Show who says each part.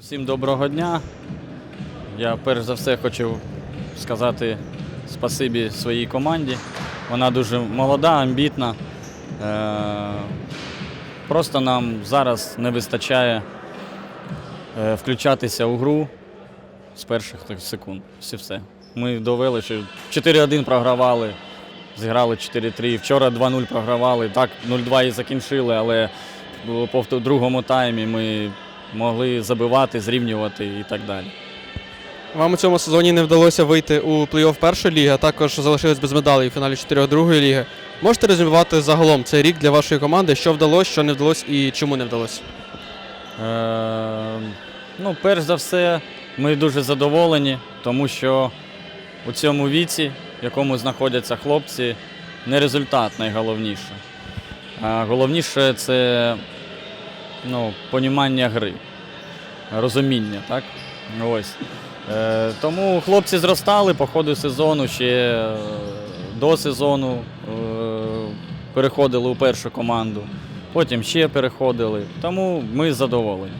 Speaker 1: Всім доброго дня. Я перш за все хочу сказати спасибі своїй команді. Вона дуже молода, амбітна. Е, Просто нам зараз не вистачає е, включатися у гру з перших секунд. Ось і все. Ми довели, що 4-1 програвали, зіграли 4-3. Вчора 2-0 програвали. Так, 0-2 і закінчили, але по другому таймі ми могли забивати, зрівнювати і так далі.
Speaker 2: Вам у цьому сезоні не вдалося вийти у плей-офф першої ліги, а також залишились без медалей у фіналі 4 другої ліги. Можете резюмувати загалом цей рік для вашої команди, що вдалося, що не вдалося і чому не вдалося?
Speaker 1: Е, ну, перш за все, ми дуже задоволені, тому що у цьому віці, в якому знаходяться хлопці, не результат найголовніше. А головніше це ну, понімання гри, розуміння. Так? Ось. Е, тому хлопці зростали по ходу сезону, ще е, до сезону е, переходили у першу команду, потім ще переходили. Тому ми задоволені.